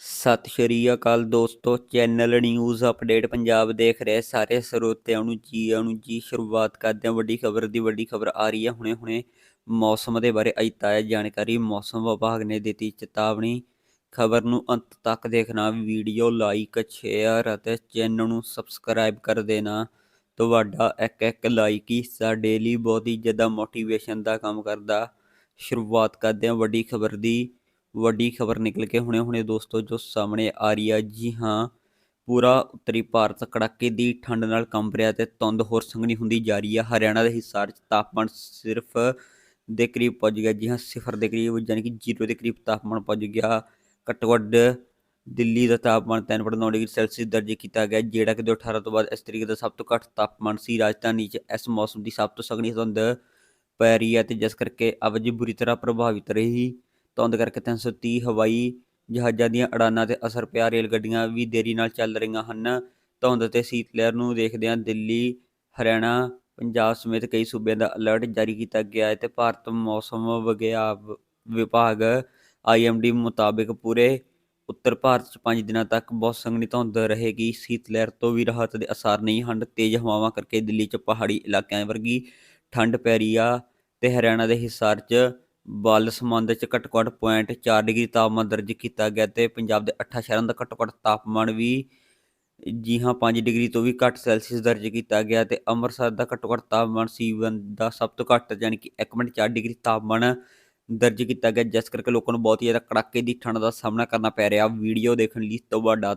ਸਤਿ ਸ਼੍ਰੀ ਅਕਾਲ ਦੋਸਤੋ, channel news update Punjab ਦੇਖ ਰਹੇ ਸਾਰੇ ਸਰੋਤਿਆਂ ਨੂੰ ਜੀ ਆਇਆਂ ਨੂੰ ਜੀ, ਸ਼ੁਰੂਆਤ ਕਰਦੇ ਹਾਂ। ਵੱਡੀ ਖਬਰ ਦੀ ਵੱਡੀ ਖਬਰ ਆ ਰਹੀ ਹੈ। ਹੁਣੇ ਹੁਣੇ ਮੌਸਮ ਦੇ ਬਾਰੇ ਅੱਜ ਤਾਜ਼ਾ ਜਾਣਕਾਰੀ ਮੌਸਮ ਵਿਭਾਗ ਨੇ ਦਿੱਤੀ ਚੇਤਾਵਨੀ। ਖਬਰ ਨੂੰ ਅੰਤ ਤੱਕ ਦੇਖਣਾ, ਵੀਡੀਓ ਲਾਈਕ, ਸ਼ੇਅਰ ਅਤੇ ਚੈਨਲ ਨੂੰ ਸਬਸਕ੍ਰਾਈਬ ਕਰ ਦੇਣਾ। ਤੁਹਾਡਾ ਇੱਕ ਇੱਕ ਲਾਈਕ ਹੀ ਸਾਡੇ ਲਈ ਬਹੁਤ ਹੀ ਜ਼ਿਆਦਾ ਮੋਟੀਵੇਸ਼ਨ ਦਾ ਕੰਮ ਕਰਦਾ। ਸ਼ੁਰੂਆਤ ਕਰਦੇ ਹਾਂ ਵੱਡੀ ਖਬਰ ਦੀ। ਵੱਡੀ ਖਬਰ ਨਿਕਲ ਕੇ ਹੁਣੇ ਹੁਣੇ ਦੋਸਤੋ ਜੋ ਸਾਹਮਣੇ ਆ ਰਹੀ ਆ, ਜੀ ਹਾਂ, ਪੂਰਾ ਉੱਤਰੀ ਭਾਰਤ ਕੜਾਕੇ ਦੀ ਠੰਡ ਨਾਲ ਕੰਬ ਰਿਹਾ ਤੇ ਧੁੰਦ ਹੋਰ ਸੰਘਣੀ ਹੁੰਦੀ ਜਾ ਰਹੀ ਹੈ ਹਰਿਆਣਾ ਦੇ ਹਿਸਾਰ 'ਚ ਤਾਪਮਾਨ ਸਿਰਫ ਦੇ ਕਰੀਬ ਪਹੁੰਚ ਗਿਆ, ਜੀ ਹਾਂ, ਸਿਫਰ ਦੇ ਕਰੀਬ ਯਾਨੀ ਕਿ ਜ਼ੀਰੋ ਦੇ ਕਰੀਬ ਤਾਪਮਾਨ ਪਹੁੰਚ ਗਿਆ। ਘੱਟੋ ਘੱਟ ਦਿੱਲੀ ਦਾ ਤਾਪਮਾਨ 3.9 ਡਿਗਰੀ ਸੈਲਸੀਅਸ ਦਰਜ ਕੀਤਾ ਗਿਆ, ਜਿਹੜਾ ਕਿ 18 ਤੋਂ ਬਾਅਦ ਇਸ ਤਰੀਕੇ ਦਾ ਸਭ ਤੋਂ ਘੱਟ ਤਾਪਮਾਨ ਸੀ। ਰਾਜਧਾਨੀ 'ਚ ਇਸ ਮੌਸਮ ਦੀ ਸਭ ਤੋਂ ਸੰਘਣੀ ਧੁੰਦ ਪੈ ਰਹੀ ਹੈ ਤੇ ਜਿਸ ਕਰਕੇ ਆਵਾਜਾਈ ਬੁਰੀ ਤਰ੍ਹਾਂ ਪ੍ਰਭਾਵਿਤ ਰਹੀ। ਧੁੰਦ ਕਰਕੇ 330 ਹਵਾਈ ਜਹਾਜ਼ਾਂ ਦੀਆਂ ਅੜਾਨਾਂ ਤੇ ਅਸਰ ਪਿਆ। ਰੇਲ ਗੱਡੀਆਂ ਵੀ ਦੇਰੀ ਨਾਲ ਚੱਲ ਰਹੀਆਂ ਹਨ। ਧੁੰਦ ਤੇ ਸੀਤ ਲਹਿਰ ਨੂੰ ਦੇਖਦਿਆਂ ਦਿੱਲੀ, ਹਰਿਆਣਾ, ਪੰਜਾਬ ਸਮੇਤ ਕਈ ਸੂਬਿਆਂ ਦਾ ਅਲਰਟ ਜਾਰੀ ਕੀਤਾ ਗਿਆ। ਹੈ ਤੇ ਭਾਰਤ ਮੌਸਮ ਵਿਗਿਆਨ ਵਿਭਾਗ ਆਈਐਮਡੀ ਮੁਤਾਬਿਕ ਪੂਰੇ ਉੱਤਰ ਭਾਰਤ 'ਚ 5 ਦਿਨਾਂ ਤੱਕ ਬਹੁਤ ਸੰਘਣੀ ਧੁੰਦ ਰਹੇਗੀ। ਸੀਤ ਲਹਿਰ ਤੋਂ ਵੀ ਰਾਹਤ ਦੇ ਅਸਾਰ ਨਹੀਂ ਹਨ। ਤੇਜ਼ ਹਵਾਵਾਂ ਕਰਕੇ ਦਿੱਲੀ 'ਚ ਪਹਾੜੀ ਇਲਾਕਿਆਂ ਵਰਗੀ ਠੰਡ ਪੈ ਰਹੀ ਆ ਤੇ ਹਰਿਆਣਾ ਦੇ ਹਿਸਾਰ 'ਚ ਬਲ ਸਮੁੰਦ 'ਚ ਘੱਟੋ ਘੱਟ ਪੁਆਇੰਟ 4 ਡਿਗਰੀ ਤਾਪਮਾਨ ਦਰਜ ਕੀਤਾ ਗਿਆ ਤੇ ਪੰਜਾਬ ਦੇ ਅੱਠਾਂ ਸ਼ਹਿਰਾਂ ਦਾ ਘੱਟੋ ਘੱਟ ਤਾਪਮਾਨ ਵੀ ਜੀ ਹਾਂ 5 ਡਿਗਰੀ ਤੋਂ ਵੀ ਘੱਟ ਸੈਲਸੀਅਸ ਦਰਜ ਕੀਤਾ ਗਿਆ ਤੇ ਅੰਮ੍ਰਿਤਸਰ ਦਾ ਘੱਟੋ ਘੱਟ ਤਾਪਮਾਨ C1 ਦਾ ਸਭ ਤੋਂ ਘੱਟ ਯਾਨੀ ਕਿ 1.4 ਡਿਗਰੀ ਤਾਪਮਾਨ ਦਰਜ ਕੀਤਾ ਗਿਆ, ਜਿਸ ਕਰਕੇ ਲੋਕਾਂ ਨੂੰ ਬਹੁਤ ਹੀ ਜ਼ਿਆਦਾ ਕੜਾਕੇ ਦੀ ਠੰਡ ਦਾ ਸਾਹਮਣਾ ਕਰਨਾ ਪੈ ਰਿਹਾ। ਵੀਡੀਓ ਦੇਖਣ ਲਈ ਤੁਹਾਡਾ